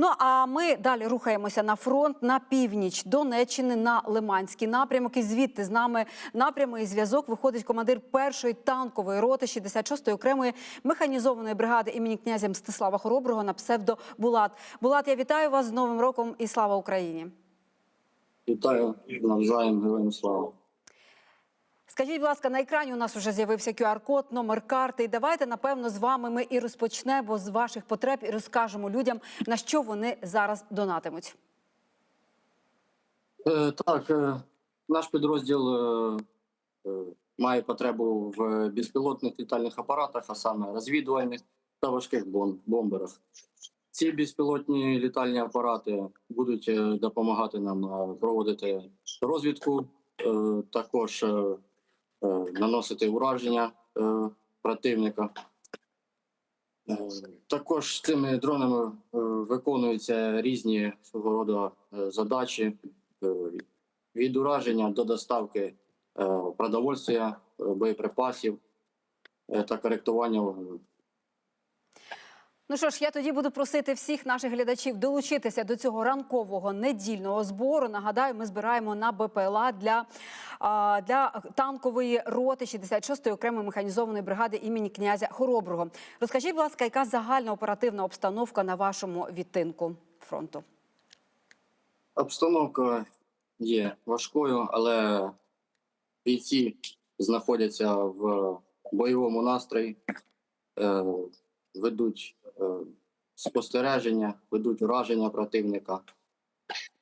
Ну а ми далі рухаємося на фронт на північ Донеччини на Лиманський напрямок. І звідти з нами на прямий зв'язок виходить командир першої танкової роти 66-ї окремої механізованої бригади імені князя Мстислава Хороброго на псевдо Булат. Булат, я вітаю вас з Новим роком і слава Україні. Вітаю навзаєм, героям слава. Скажіть, будь ласка, на екрані у нас вже з'явився QR-код, номер карти. І давайте, напевно, з вами ми і розпочнемо з ваших потреб і розкажемо людям, на що вони зараз донатимуть. Е, так, е, наш підрозділ е, має потребу в безпілотних літальних апаратах, а саме розвідувальних та важких бомберах. Ці безпілотні літальні апарати будуть допомагати нам проводити розвідку, також наносити ураження е, противника. Е, Також цими дронами е, виконуються різні свого роду е, задачі е, від ураження до доставки продовольства, е, боєприпасів е, та коректування. Ну що ж, я тоді буду просити всіх наших глядачів долучитися до цього ранкового недільного збору. Нагадаю, ми збираємо на БПЛА для, для танкової роти 66-ї окремої механізованої бригади імені князя Хороброго. Розкажіть, будь ласка, яка загальна оперативна обстановка на вашому відтинку фронту? Обстановка є важкою, але бійці знаходяться в бойовому настрої, е, ведуть спостереження, ведуть ураження противника.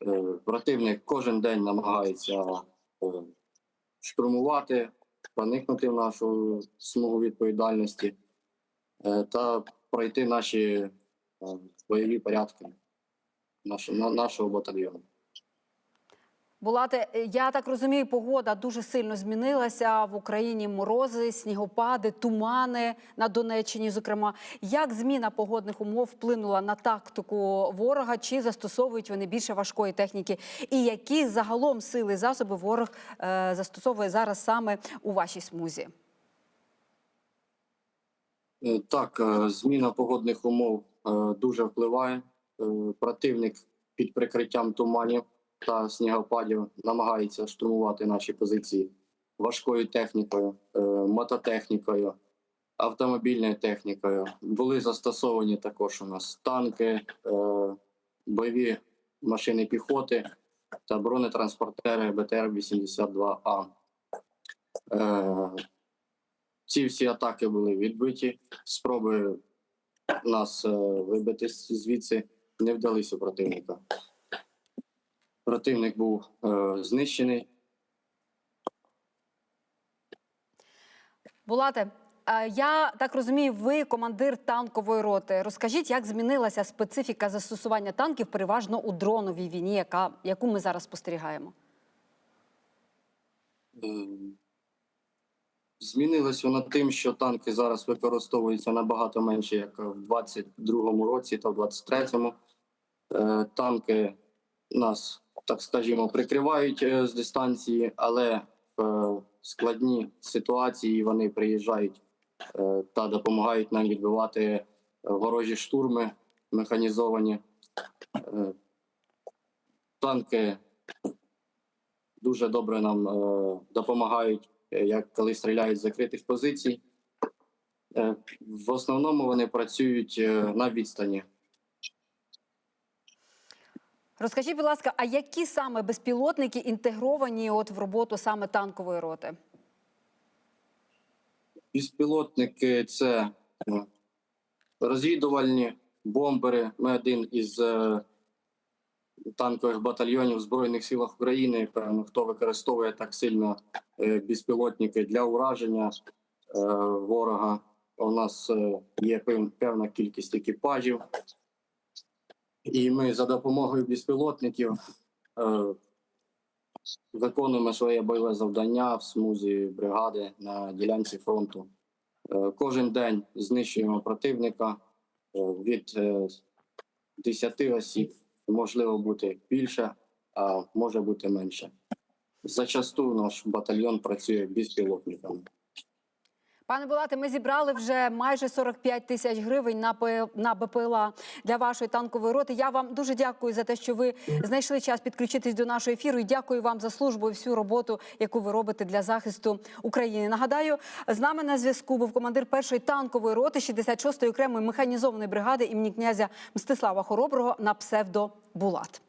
Е, Противник кожен день намагається е, штурмувати, проникнути в нашу смугу відповідальності е, та пройти наші бойові порядки нашого батальйону. Булате, я так розумію, погода дуже сильно змінилася в Україні. Морози, снігопади, тумани на Донеччині. Зокрема, як зміна погодних умов вплинула на тактику ворога? Чи застосовують вони більше важкої техніки? І які загалом сили засоби ворог е, застосовує зараз саме у вашій смузі? Е, Так, е, зміна погодних умов е, дуже впливає. Е, Противник під прикриттям туманів та снігопадів намагається штурмувати наші позиції важкою технікою, е, мототехнікою, автомобільною технікою. Були застосовані також у нас танки, е, бойові машини піхоти та бронетранспортери БТР-82А. Е, ці всі атаки були відбиті. Спроби нас вибити звідси не вдалися противника. Противник був е, знищений. Булате, е, я так розумію, ви командир танкової роти. Розкажіть, як змінилася специфіка застосування танків переважно у дроновій війні, яка яку ми зараз спостерігаємо? Е, Змінилось воно тим, що танки зараз використовуються набагато менше, як в 22-му році та в 23-му. Е, Танки нас, так скажімо, прикривають е, з дистанції, але в е, складні ситуації вони приїжджають е, та допомагають нам відбивати ворожі штурми механізовані. Танки дуже добре нам допомагають, як коли стріляють з закритих позицій. В основному вони працюють на відстані. Розкажіть, будь ласка, а які саме безпілотники інтегровані от в роботу саме танкової роти? Безпілотники це е, розвідувальні бомбери. Ми один із е, танкових батальйонів Збройних силах України. Певно, хто використовує так сильно е, безпілотники для ураження ворога. У нас є певна кількість екіпажів, і ми за допомогою безпілотників е, виконуємо своє бойове завдання в смузі бригади на ділянці фронту. Е, Кожен день знищуємо противника е, від е, 10 осіб, можливо бути більше, а може бути менше. Зачасту наш батальйон працює безпілотниками. Пане Булате, ми зібрали вже майже 45 тисяч гривень на на БПЛА для вашої танкової роти. Я вам дуже дякую за те, що ви знайшли час підключитись до нашого ефіру. І дякую вам за службу і всю роботу, яку ви робите для захисту України. Нагадаю, з нами на зв'язку був командир першої танкової роти 66-ї окремої механізованої бригади імені князя Мстислава Хороброго на псевдо Булат.